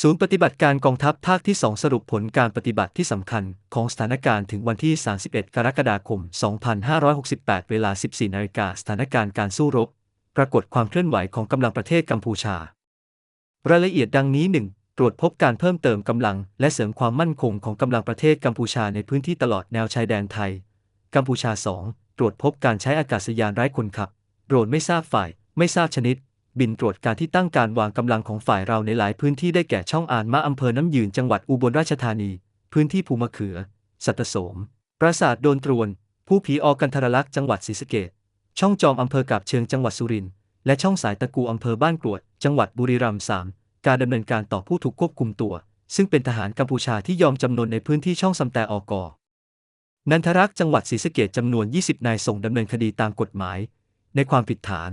ศูนย์ปฏิบัติการกองทัพภาคที่ 2 สรุปผลการปฏิบัติที่สำคัญของสถานการณ์ถึงวันที่ 31 กรกฎาคม 2568 เวลา 14นาฬิกาสถานการณ์การสู้รบ ปรากฏความเคลื่อนไหวของกำลังประเทศกัมพูชา รายละเอียดดังนี้ 1. ตรวจพบการเพิ่มเติมกำลัง และเสริมความมั่นคงของกำลังประเทศกัมพูชาในพื้นที่ตลอดแนวชายแดนไทย กัมพูชา 2. ตรวจพบการใช้อากาศยานไร้คนขับ โดรนไม่ทราบฝ่าย ไม่ทราบชนิด บินตรวจการที่ตั้งการวางกำลังของฝ่ายเราในหลายพื้นที่ได้แก่ช่องอ่านมะอำเภอน้ำยืนจังหวัดอุบลราชธานี พื้นที่ภูมะเขือ สัตโสม ปราสาทโดนตรวน ผู้ผีออกันทรลักษ์จังหวัดศรีสะเกษช่องจอมอำเภอกาบเชิงจังหวัดสุรินทร์และช่องสายตะกูอำเภอบ้านกรวด จังหวัดบุรีรัมย์สามการดำเนินการต่อผู้ถูกควบคุมตัว ซึ่งเป็นทหารกัมพูชาที่ยอมจำนนในพื้นที่ช่องสำแตออกอนันทรักษ์จังหวัดศรีสะเกษจำนวน 20 นายส่งดำเนินคดีตามกฎหมาย ในความผิดฐาน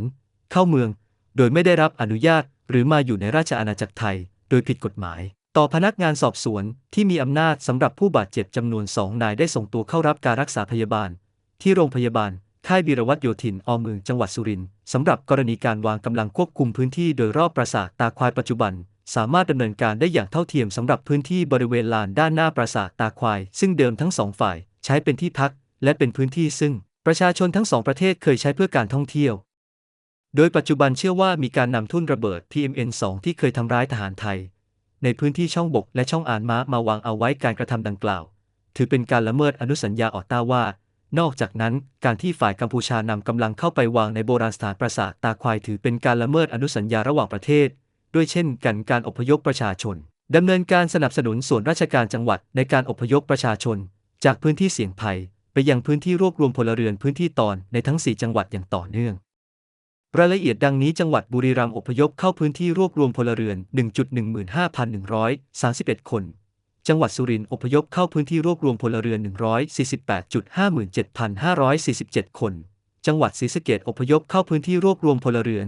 เข้าเมือง โดยไม่ได้รับอนุญาต หรือมาอยู่ในราชอาณาจักรไทย โดยผิดกฎหมาย ต่อพนักงานสอบสวนที่มีอำนาจสำหรับผู้บาดเจ็บจำนวนสองนายได้ส่งตัวเข้ารับการรักษาพยาบาล ที่โรงพยาบาลค่ายบีรวัตโยธินอเมืองจังหวัดสุรินทร์สำหรับกรณีการวางกำลังควบคุมพื้นที่โดยรอบปราสาทตาควายปัจจุบัน สามารถดำเนินการได้อย่างเท่าเทียมสำหรับพื้นที่บริเวณลานด้านหน้าปราสาทตาควาย ซึ่งเดิมทั้งสองฝ่าย ใช้เป็นที่พัก และเป็นพื้นที่ซึ่ง ประชาชนทั้งสองประเทศเคยใช้เพื่อการท่องเที่ยว โดยปัจจุบันเชื่อว่ามีการนำทุ่นระเบิด PMN2 ที่เคยทำร้ายทหารไทย ในพื้นที่ช่องบกและช่องอ่านม้ามาวางเอาไว้การกระทำดังกล่าว ถือเป็นการละเมิดอนุสัญญาออตตาว่า นอกจากนั้น การที่ฝ่ายกัมพูชานำกำลังเข้าไปวางในโบราณสถานปราสาทตาควายถือเป็นการละเมิดอนุสัญญาระหว่างประเทศ ด้วยเช่นกันการอพยพประชาชนดำเนินการสนับสนุนส่วนราชการจังหวัดในการอพยพประชาชน จากพื้นที่เสี่ยงภัย ไปยังพื้นที่รวบรวมพลเรือนพื้นที่ตอนในทั้ง 4 จังหวัดอย่างต่อเนื่อง รายละเอียดดังนี้จังหวัดบุรีรัมย์อพยพเข้าพื้นที่รวบรวมพลเรือน 1.15131 คน จังหวัดสุรินทร์อพยพเข้าพื้นที่รวบรวมพลเรือน 148.57747 คน จังหวัดศรีสะเกษอพยพเข้าพื้นที่รวบรวมพลเรือน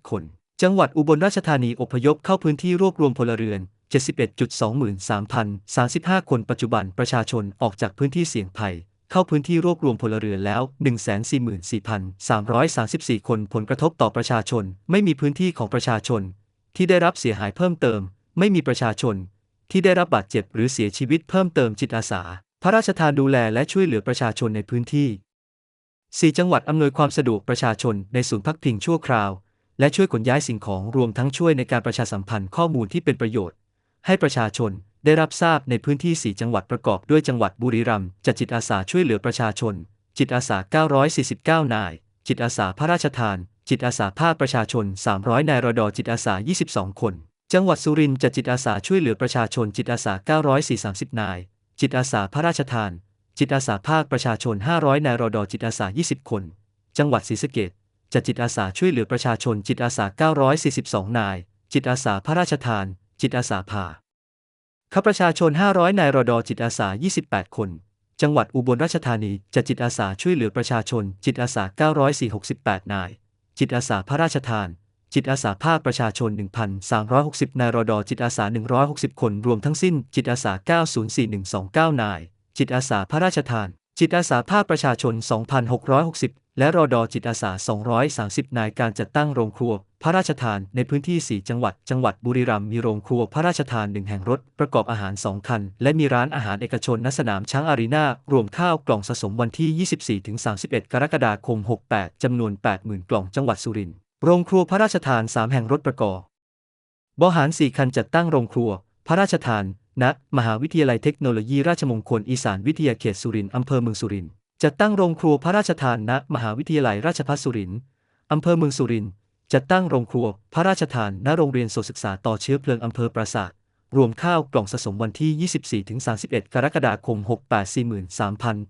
233.48821 คน จังหวัดอุบลราชธานีอพยพเข้าพื้นที่รวบรวมพลเรือน 71.23,035 คน ปัจจุบันประชาชนออกจากพื้นที่เสี่ยงภัย เข้าพื้นที่รวบรวมพลเรือนแล้ว 144,334 คนผลกระทบต่อประชาชน ไม่มีพื้นที่ของประชาชน ที่ได้รับเสียหายเพิ่มเติม ไม่มีประชาชน ที่ได้รับบาดเจ็บหรือเสียชีวิตเพิ่มเติมจิตอาสา พระราชทานดูแลและช่วยเหลือประชาชนในพื้นที่ 4 จังหวัดอำนวยความสะดวกประชาชนในศูนย์พักพิงชั่วคราว และช่วยขนย้ายสิ่งของรวมทั้งช่วยในการประชาสัมพันธ์ข้อมูลที่เป็นประโยชน์ ให้ประชาชน ได้รับทราบในพื้นที่ 4 จังหวัดประกอบด้วยจังหวัดบุรีรัมย์จัดจิตอาสาช่วยเหลือประชาชน จิตอาสา 949 นาย จิตอาสาพระราชทาน จิตอาสาภาคประชาชน 300 นายรอดจิตอาสา 22 คน จังหวัดสุรินทร์จัดจิตอาสาช่วยเหลือประชาชน จิตอาสา940นาย จิตอาสาพระราชทาน จิตอาสาภาคประชาชน 500 นายรอดจิตอาสา 20 คน จังหวัดศรีสะเกษจัดจิตอาสาช่วยเหลือประชาชน จิตอาสา 942 นาย จิตอาสาพระราชทาน จิตอาสาภา ข้าประชาชน 500 นายรอดอจิตอาสา 28 คน จังหวัดอุบลราชธานีจัดจิตอาสาช่วยเหลือประชาชน จิตอาสา948นาย จิตอาสาพระราชทาน จิตอาสาภาคประชาชน 1,360 นายรอดอจิตอาสา 160 คน รวมทั้งสิ้น จิตอาสา 904129 นาย จิตอาสาพระราชทาน จิตอาสาภาคประชาชน 2,660 และรอดอจิตอาสา 230 นายการจัดตั้งโรงครัว พระราชทานในพื้นที่ 4 จังหวัด จังหวัดบุรีรัมย์มีโรงครัวพระราชทานหนึ่งแห่งรถประกอบอาหาร 2 คัน และมีร้านอาหารเอกชนณสนามช้างอารีนารวมข้าวกล่องสะสมวันที่ 24-31 กรกฎาคม 68 จำนวน 80,000 กล่องจังหวัดสุรินทร์โรงครัวพระราชทาน 3 แห่งรถประกอบบหาร4คันจัดตั้งโรงครัว พระราชทานณมหาวิทยาลัยเทคโนโลยีราชมงคลอีสานวิทยาเขตสุรินทร์อำเภอเมืองสุรินทร์ จัดตั้งโรงครัวพระราชทานณมหาวิทยาลัยราชภัฏสุรินทร์อำเภอเมืองสุรินทร์จัดตั้งโรงครัวพระราชทานณโรงเรียนโสศึกษาต่อเชื้อเพลิงอำเภอปราสาทรวมข้าวกล่องสะสมวันที่ 24-31 กรกฎาคม 68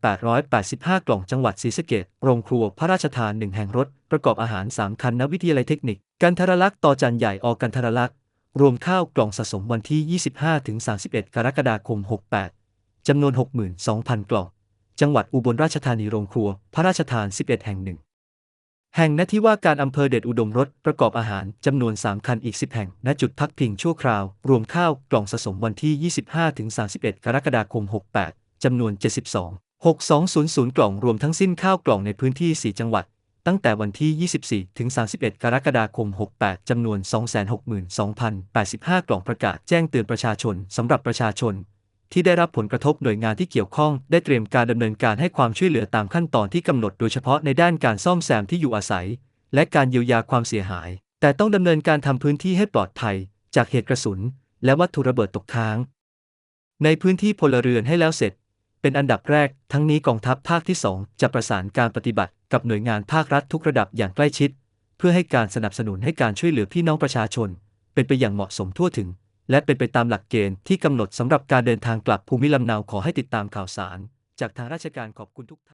43,885กล่องจังหวัดศรีสะเกษโรงครัวพระราชทานหนึ่งแห่งรถ ประกอบอาหาร 3 คันณวิทยาลัยเทคนิค กันทรลักษ์ต่อจันใหญ่ออกกันทรลักษ์รวมข้าวกล่องสะสมวันที่ 25-31 กรกฎาคม 68 จำนวน 62,000 กล่อง จังหวัดอุบลราชธานีโรงครัว พระราชทาน 11 แห่งหนึ่ง แห่งณที่ว่าการอำเภอเดชอุดมรถประกอบอาหารจำนวน 3 คันอีก 10 แห่ง ณ จุดพักพิงชั่วคราว รวมข้าวกล่องสะสมวันที่ 25-31 กรกฎาคม 68 จำนวน 72 6200 กล่องรวมทั้งสิ้นข้าวกล่องในพื้นที่ 4 จังหวัด ตั้งแต่วันที่ 24 ถึง 31 กรกฎาคม 68 จำนวน 262,085 กล่องประกาศแจ้งเตือนประชาชนสำหรับประชาชน ที่ได้รับผลกระทบหน่วยงานที่เกี่ยวข้อง ได้เตรียมการดำเนินการให้ความช่วยเหลือตามขั้นตอนที่กำหนดโดยเฉพาะในด้านการซ่อมแซมที่อยู่อาศัย และการเยียวยาความเสียหาย แต่ต้องดำเนินการทำพื้นที่ให้ปลอดภัย จากเหตุกระสุน และวัตถุระเบิดตกค้าง ในพื้นที่พลเรือนให้แล้วเสร็จ เป็นอันดับแรก ทั้งนี้กองทัพภาคที่ 2 จะประสานการปฏิบัติ กับหน่วยงานภาครัฐทุกระดับอย่างใกล้ชิด เพื่อให้การสนับสนุนให้การช่วยเหลือพี่น้องประชาชน เป็นไปอย่างเหมาะสมทั่วถึง และเป็นไปตามหลักเกณฑ์ที่กำหนดสำหรับการเดินทางกลับภูมิลำเนาขอให้ติดตามข่าวสาร จากทางราชการขอบคุณทุกท่าน